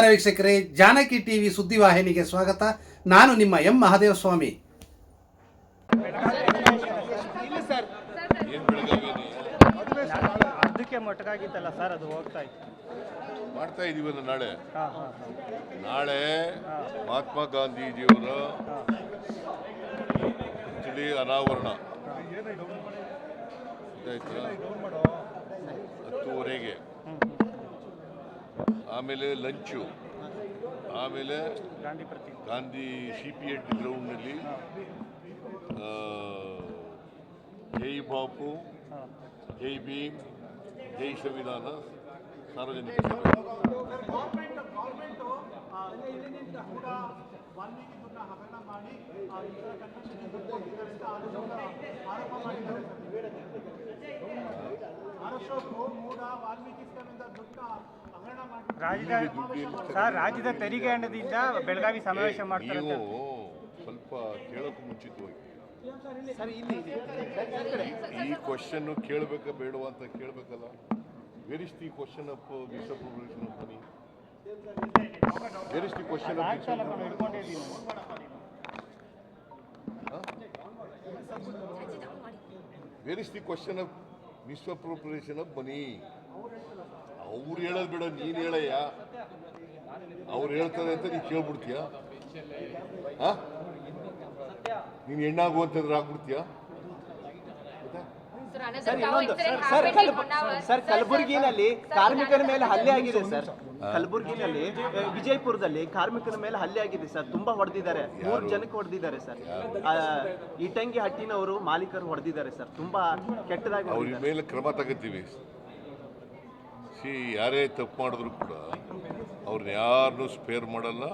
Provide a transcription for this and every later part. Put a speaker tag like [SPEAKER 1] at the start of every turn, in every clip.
[SPEAKER 1] ವೀಕ್ಷಕರೇ ಜಾನಕಿ ಟಿವಿ ಸುದ್ದಿವಾಹಿನಿಗೆ ಸ್ವಾಗತ. ನಾನು ನಿಮ್ಮ ಎಂ ಮಹಾದೇವ ಸ್ವಾಮಿ.
[SPEAKER 2] ಅದಕ್ಕೆ ಮೊಟಕಾಗಿತ್ತಲ್ಲ ಸರ್ ಅದು ಹೋಗ್ತಾ ಇತ್ತು.
[SPEAKER 3] ಮಾಡ್ತಾ ಇದೀವ ನಾಳೆ?
[SPEAKER 2] ಹಾಂ ಹಾಂ
[SPEAKER 3] ನಾಳೆ ಮಹಾತ್ಮ ಗಾಂಧೀಜಿಯವರ ತಿಳಿ ಅನಾವರಣ. ಹತ್ತುವರೆಗೆ. ಆಮೇಲೆ ಲಂಚು. ಆಮೇಲೆ
[SPEAKER 2] ಗಾಂಧಿ ಪ್ರತಿ
[SPEAKER 3] ಗಾಂಧಿ ಸಿ ಪಿ ಎಡ್ ಗ್ರೌಂಡ್ನಲ್ಲಿ ಜೈ ಬಾಪು
[SPEAKER 2] ಹಾಂ.
[SPEAKER 3] ಜೈ ಭೀಮ್ ಜೈ ಸಂವಿಧಾನ ಸಾರ್ವಜನಿಕ ಸಭೆ.
[SPEAKER 2] ರಾಜ್ಯದ ಸರ್ ರಾಜ್ಯದ ತೆರಿಗೆ ಹಣದಿಂದ ಬೆಳಗಾವಿ ಸಮಾವೇಶ ಮಾಡ್ತಾರೆ
[SPEAKER 3] ನೀವು. ಸ್ವಲ್ಪ ಕೇಳೋಕೆ ಮುಂಚಿತವಾಗಿ. ಈ ಕ್ವಶನ್ ಕೇಳಬೇಕ ಬೇಡವಾ ಅಂತ ಕೇಳಬೇಕಲ್ಲ? Where is the question of misappropriation of money where is the question of where is the question of misappropriation of money ಅವ್ರು ಹೇಳೋದು ಬೇಡ ನೀನು ಹೇಳಯ್ಯ. ಅವ್ರು ಹೇಳ್ತಾರೆ ಅಂತ ನೀನು ಕೇಳ್ಬಿಡ್ತೀಯ? ನೀನ್ ನೀನು ಹೆಣ್ಣಾಗು ಅಂತಂದ್ರೆ ಆಗ್ಬಿಡ್ತೀಯ?
[SPEAKER 4] ಸರ್
[SPEAKER 5] ಕಲಬುರಗಿನಲ್ಲಿ ಕಾರ್ಮಿಕರ ಮೇಲೆ ಹಲ್ಲೆ ಆಗಿದೆ ಸರ್. ಕಲಬುರಗಿನಲ್ಲಿ ವಿಜಯಪುರದಲ್ಲಿ ಕಾರ್ಮಿಕರ ಮೇಲೆ ಹಲ್ಲೆ ಆಗಿದೆ ಸರ್. ತುಂಬಾ ಹೊಡೆದಿದ್ದಾರೆ. ಮೂರು ಜನಕ್ಕೆ ಹೊಡೆದಿದ್ದಾರೆ ಸರ್. ಆ, ಇಟಂಗಿ ಹಟ್ಟಿನವರು ಮಾಲೀಕರು ಹೊಡೆದಿದ್ದಾರೆ ಸರ್. ತುಂಬಾ ಕೆಟ್ಟದಾಗಿ
[SPEAKER 3] ಅವ್ರ ಮೇಲೆ ಕ್ರಮ ತಗೋತೀವಿ. ಸಿ ಯಾರೇ ತಪ್ಪು ಮಾಡಿದ್ರು ಕೂಡ ಅವ್ರನ್ನ ಯಾರನ್ನೂ ಸ್ಪೇರ್ ಮಾಡಲ್ಲ.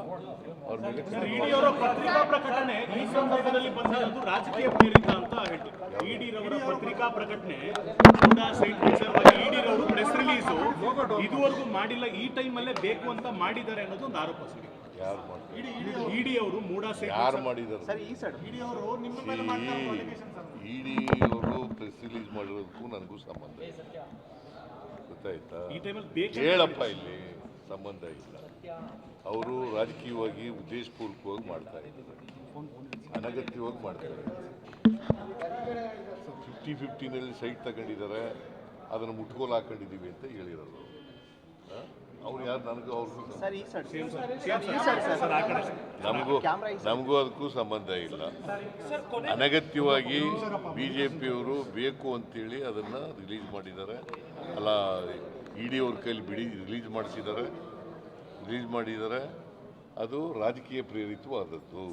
[SPEAKER 3] ಅವ್ರ ಮೇಲೆ
[SPEAKER 6] ಇದುವರೆಗೂ ಮಾಡಿಲ್ಲ ಈ ಟೈಮಲ್ಲೇ ಬೇಕು ಅಂತ ಮಾಡಿದ್ದಾರೆ ಅನ್ನೋದು ಒಂದು ಆರೋಪ ಸರ್.
[SPEAKER 3] ಯಾರು ಮಾಡ್ತಾರೆ
[SPEAKER 6] ಇಡಿ ಅವರು ಮೂಡ
[SPEAKER 3] ಯಾರು ಮಾಡಿದ್ದಾರೆ ಇಡಿ ಅವರು ಪ್ರೆಸ್ ರಿಲೀಸ್ ಮಾಡಿರೋದಕ್ಕೂ ನನಗೂ ಸಂಬಂಧ ಇಲ್ಲ. ಗೊತ್ತಾಯ್ತಾ? ಹೇಳಪ್ಪ ಇಲ್ಲಿ ಸಂಬಂಧ ಇಲ್ಲ. ಅವರು ರಾಜಕೀಯವಾಗಿ ಉದ್ದೇಶಪೂರ್ವಕವಾಗಿ ಮಾಡ್ತಾ ಇದ್ದಾರೆ. ಅನಗತ್ಯವಾಗಿ ಮಾಡ್ತಾ ಇದ್ದಾರೆ. ಫಿಫ್ಟಿ ಫಿಫ್ಟಿನಲ್ಲಿ ಸೈಟ್ ತಗೊಂಡಿದ್ದಾರೆ. ಅದನ್ನು ಮುಟ್ಕೋಲು ಹಾಕೊಂಡಿದ್ದೀವಿ ಅಂತ ಹೇಳಿರೋದು? ಅವ್ರು ಯಾರು? ನನಗೂ ಅವ್ರಿಗೂ
[SPEAKER 5] ಸರ್ ಈ ಸೈಡ್ ಈ ಸೈಡ್ ಸರ್
[SPEAKER 3] ನಮಗೂ ನಮಗೂ ಅದಕ್ಕೂ ಸಂಬಂಧ ಇಲ್ಲ. ಅನಗತ್ಯವಾಗಿ ಬಿ ಜೆ ಪಿಯವರು ಬೇಕು ಅಂತೇಳಿ ಅದನ್ನು ರಿಲೀಸ್ ಮಾಡಿದ್ದಾರೆ. ಅಲ್ಲ ಇಡಿ ಅವ್ರ ಕೈಲಿ ಬಿಡಿ ರಿಲೀಸ್ ಮಾಡಿಸಿದ್ದಾರೆ. ರಿಲೀಸ್ ಮಾಡಿದ್ದಾರೆ. ಅದು ರಾಜಕೀಯ ಪ್ರೇರಿತವಾದದ್ದು.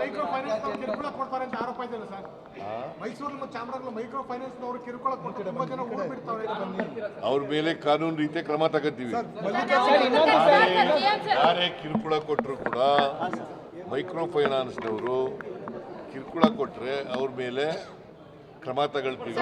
[SPEAKER 7] ಮೈಕ್ರೋ ಫೈನಾನ್ಸ್ ಕಿರುಕುಳ ಕೊಡ್ತಾರೆ ಅಂತ ಆರೋಪ ಇದೆಯಲ್ಲ ಸರ್. ಮೈಸೂರಲ್ಲಿ ಚಾಮರಾಜನಗರ ಮೈಕ್ರೋ ಫೈನಾನ್ಸ್ ನವರು ಕಿರುಕುಳ ಕೊಡ್ತಾರೆ ತುಂಬಾ ಜನ ಓಡ್ಬಿಡ್ತಾವ್ರೆ
[SPEAKER 3] ಅವ್ರ ಮೇಲೆ ಕಾನೂನು ರೀತಿಯ ಕ್ರಮ ತಗೋತೀವಿ. ಯಾರೇ ಕಿರುಕುಳ ಕೊಟ್ಟರು ಕೂಡ ಮೈಕ್ರೋ ಫೈನಾನ್ಸ್ನವರು ಕಿರುಕುಳ ಕೊಟ್ಟರೆ ಅವ್ರ ಮೇಲೆ ಕ್ರಮ ತಗೊಳ್ತೀವಿ.